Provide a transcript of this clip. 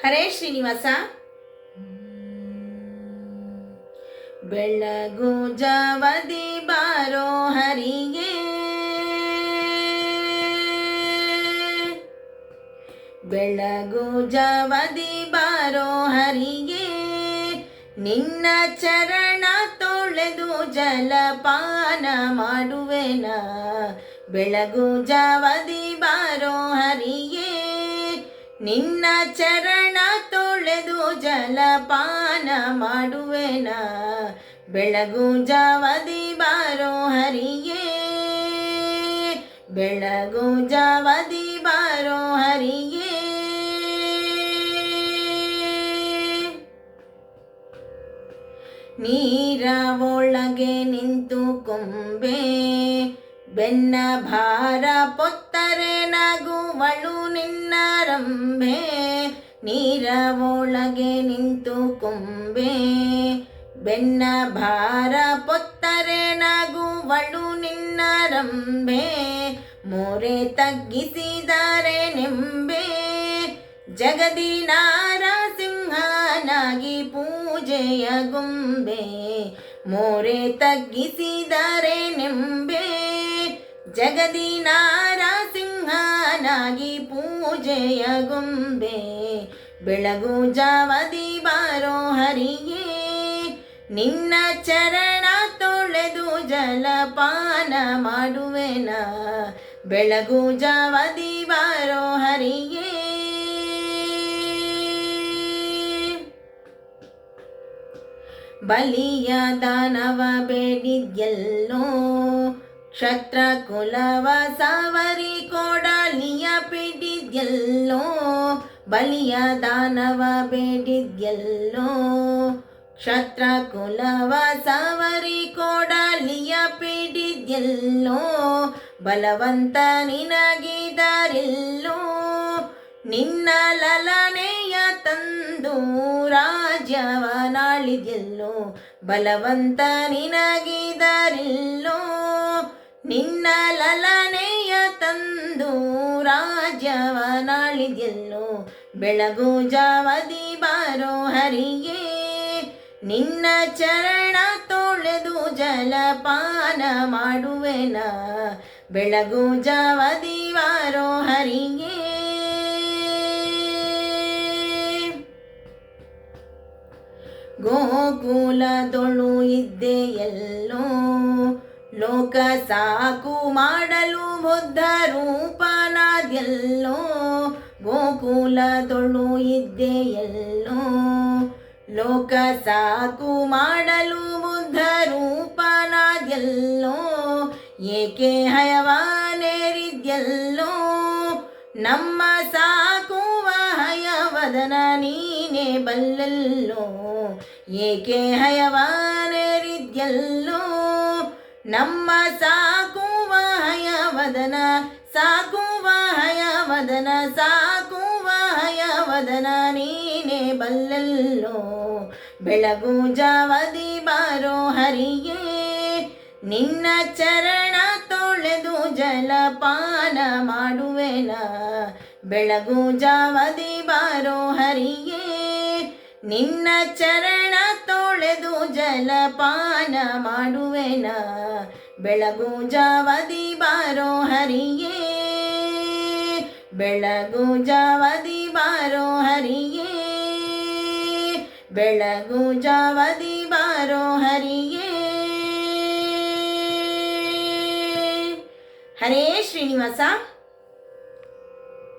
ಹರೇ ಶ್ರೀನಿವಾಸ. ಬೆಳಗು ಜವದಿ ಬಾರೋ ಹರಿಗೆ. ಬೆಳಗು ಜವದಿ ಬಾರೋ ಹರಿಗೆ. ನಿನ್ನ ಚರಣ ತೊಳೆದು ಜಲಪಾನ ಮಾಡುವೆನ. ಬೆಳಗು ಜವದಿ ಬಾರೋ ಹರಿಗೆ. ನಿನ್ನ ಚರಣ ತೊಳೆದು ಜಲಪಾನ ಮಾಡುವೆನ? ಬೆಳಗು ಜಾವದಿ ಬಾರೋ ಹರಿಯೇ? ಬೆಳಗು ಜಾವದಿ ಬಾರೋ ಹರಿಯೇ? ನೀರ ಒಳಗೆ ನಿಂತು ಕೊಂಬೆ. ಬೆನ್ನ ಭಾರ ಪೊತ್ತರೆ ನಗುವಳು ನಿನ್ನ ರಂಬೆ ನೀರ ಒಳಗೆ ನಿಂತು ಕೊಂಬೆ. ಬೆನ್ನ ಭಾರ ಪೊತ್ತರೆ ನಗುವಳು ನಿನ್ನ ರಂಬೆ ಮೋರೆ ತಗ್ಗಿಸಿದರೆ ನಿಂಬೆ. ಜಗದಿ ನಾರಸಿಂಹನಾಗಿ ಪೂಜೆಯ ಗೊಂಬೆ, ಮೋರೆ ತಗ್ಗಿಸಿದರೆ ನೆಂಬೆ. ಜಗದಿ ಸಿಂಹನಾಗಿ ಪೂಜೆಯ ಗೊಂಬೆ, ಬೆಳಗು ಜಾವದಿ ಬಾರೋ ಹರಿಗೆ ನಿನ್ನ ಚರಣ ತೊಳೆದು ಜಲಪಾನ ಮಾಡುವೆನ, ಬೆಳಗು ಜಾವದಿ ಬಾರೋ ಹರಿಯೇ. ಬಲಿಯ ದಾನವ ಬೇಡಿದ್ಯಲ್ಲೋ ಕ್ಷತ್ರ ಕುಲವ ಸಾವರಿ ಕೊಡಲಿಯ ಪಿಡಿದ್ಯಲ್ಲೋ, ಬಲಿಯ ದಾನವ ಬೇಡಿದ್ಯಲ್ಲೋ. ಕ್ಷತ್ರ ಕುಲವ ಸಾವರಿ ಕೊಡಲಿಯ ಪಿಡಿದ್ಯಲ್ಲೋ, ಬಲವಂತ ನಿನಗಿದರಿಲ್ಲೋ. ನಿನ್ನ ಲಲನೆಯ ತಂದು ರಾಜ್ಯವನಾಳಿದ್ಯಲ್ಲೋ, ಬಲವಂತ ನಿನಗಿದರಿಲ್ಲೋ. ನಿನ್ನ ಲಲನೆಯ ತಂದು ರಾಜ್ಯವ ನಾಳಿದ್ಯಲ್ಲೋ ಬೆಳಗು ಜಾವದಿ ಬಾರೋ ಹರಿಗೆ ನಿನ್ನ ಚರಣ ತೊಳೆದು ಜಲಪಾನ ಮಾಡುವೆನ, ಬೆಳಗು ಜಾವದಿ ಬಾರೋ ಹರಿಗೆ ಗೋಕುಲದೊಳು ಇದ್ದೆ ಎಲ್ಲೋ ಲೋಕ ಸಾಕು ಮಾಡಲು ಬುದ್ಧ ರೂಪನಾದೆಲ್ಲೋ ಗೋಕುಲ ತೊಳು ಇದ್ದೆಯಲ್ಲೋ? ಲೋಕ ಸಾಕು ಮಾಡಲು ಬುದ್ಧ ರೂಪನಾದೆಲ್ಲೋ ಏಕೆ ಹಯವಾನೇರಿದ್ಯಲ್ಲೋ? ನಮ್ಮ ಸಾಕುವ ಹಯವದನ ನೀನೇ ಬಲ್ಲಲ್ಲೋ? ಏಕೆ ಹಯವಾನೇರಿದ್ಯಲ್ಲೋ? ನಮ್ಮ ಸಾಕುವ ಹಯವದನ ಸಾಕುವ ಹಯವದನ ಸಾಕುವ ಹಯವದನ ನೀನೇ ಬಲ್ಲಲ್ಲೋ. ಬೆಳಗು ಜಾವದಿ ಬಾರೋ ಹರಿಯೇ, ನಿನ್ನ ಚರಣ ತೊಳೆದು ಜಲಪಾನ ಮಾಡುವೆನ. ಬೆಳಗು ಜಾವದಿ ಬಾರೋ ಹರಿಯೇ, ನಿನ್ನ ಚರಣ ತೊಳೆದು ಜಲಪಾನ ಮಾಡುವೆನ? ಬೆಳಗು ಜಾವದಿ ಬಾರೋ ಹರಿಗೆ ಬೆಳಗು ಜಾವದಿ ಬಾರೋ ಹರಿಗೆ ಬೆಳಗು ಜಾವದಿ ಬಾರೋ ಹರಿಗೆ ಹರೇ ಶ್ರೀನಿವಾಸ.